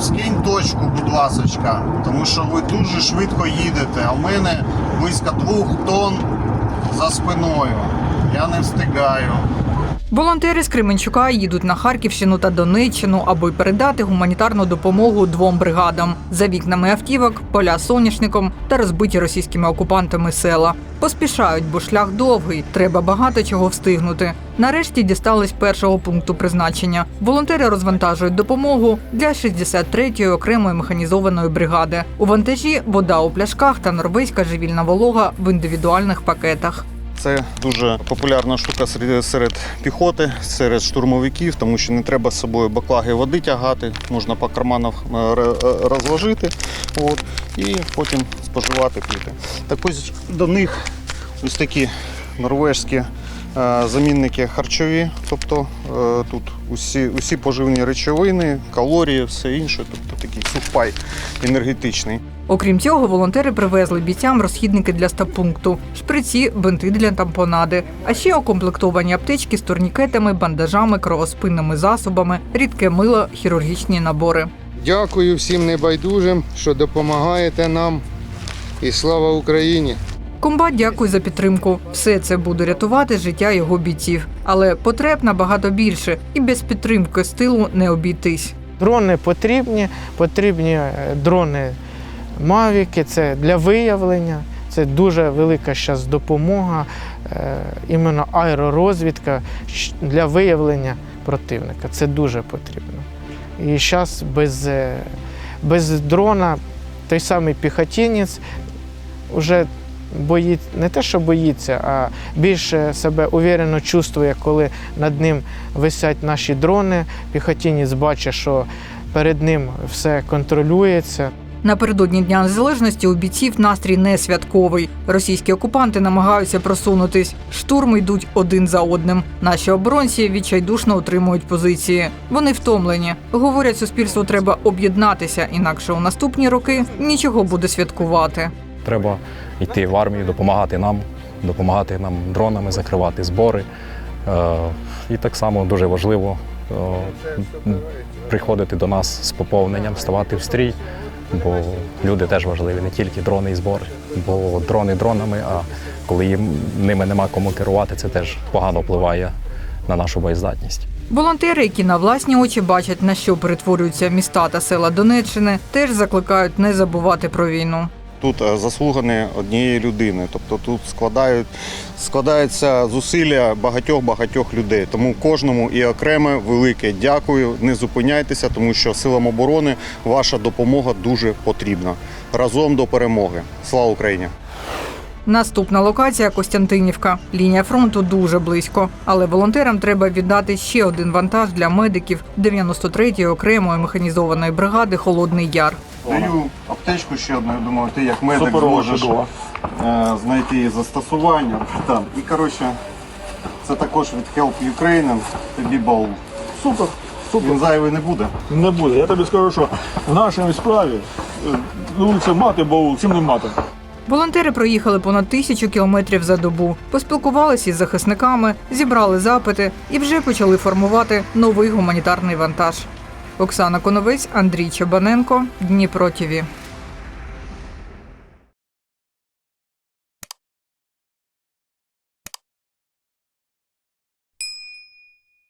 скинь точку, будь ласочка, тому що ви дуже швидко їдете, а в мене близько двох тонн за спиною. Я не встигаю. Волонтери з Кременчука їдуть на Харківщину та Донеччину, аби передати гуманітарну допомогу двом бригадам за вікнами автівок, поля соняшником та розбиті російськими окупантами села. Поспішають, бо шлях довгий. Треба багато чого встигнути. Нарешті дістались першого пункту призначення. Волонтери розвантажують допомогу для 63-ї окремої механізованої бригади. У вантажі вода у пляшках та норвезька живільна волога в індивідуальних пакетах. Це дуже популярна штука серед, піхоти, серед штурмовиків, тому що не треба з собою баклаги води тягати, можна по карманах е, е, розложити от, і потім споживати піти. Так ось до них ось такі норвежські замінники харчові, тобто е, тут усі, усі поживні речовини, калорії, все інше, тобто такий сухпай енергетичний. Окрім цього, волонтери привезли бійцям розхідники для стабпункту, шприці, бинти для тампонади, а ще окомплектовані аптечки з турнікетами, бандажами, кровоспинними засобами, рідке мило, хірургічні набори. Дякую всім небайдужим, що допомагаєте нам. І слава Україні! Комбат дякує за підтримку. Все це буде рятувати життя його бійців. Але потреб набагато більше, і без підтримки з тилу не обійтись. Дрони потрібні, потрібні е, дрони Мавіки, це для виявлення. Це дуже велика зараз допомога, е, іменно аеророзвідка для виявлення противника. Це дуже потрібно. І зараз без, е, без дрона той самий піхотінець вже боїть, не те, що боїться, а більше себе уверено чувствує, коли над ним висять наші дрони. Піхотінець бачить, що перед ним все контролюється. Напередодні Дня Незалежності у бійців настрій не святковий. Російські окупанти намагаються просунутись. Штурми йдуть один за одним. Наші оборонці відчайдушно утримують позиції. Вони втомлені. Говорять, суспільству треба об'єднатися, інакше у наступні роки нічого буде святкувати. Треба йти в армію, допомагати нам, допомагати нам дронами, закривати збори. Е, І так само дуже важливо е, приходити до нас з поповненням, ставати в стрій, бо люди теж важливі, не тільки дрони і збори. Бо дрони дронами, а коли їм ними нема кому керувати, це теж погано впливає на нашу боєздатність. Волонтери, які на власні очі бачать, на що перетворюються міста та села Донеччини, теж закликають не забувати про війну. Тут е, заслуги однієї людини, тобто тут складають, складаються зусилля багатьох-багатьох людей. Тому кожному і окреме велике дякую. Не зупиняйтеся, тому що силам оборони ваша допомога дуже потрібна. Разом до перемоги. Слава Україні! Наступна локація Костянтинівка. Лінія фронту дуже близько, але волонтерам треба віддати ще один вантаж для медиків 93-ї окремої механізованої бригади Холодний Яр. Даю аптечку ще одну, я думаю, ти як медик Суперово, зможеш чудово. е, знайти її застосування. Там. І коротше, це також від Help Ukraine, тобі баул. Супер, супер. Він зайвий не буде. Не буде. Я тобі скажу, що в нашій справі е, лучше мати баул, чим не мати. Волонтери проїхали понад тисячу кілометрів за добу, поспілкувалися із захисниками, зібрали запити і вже почали формувати новий гуманітарний вантаж. Оксана Коновець, Андрій Чабаненко, Дніпро ТІВІ.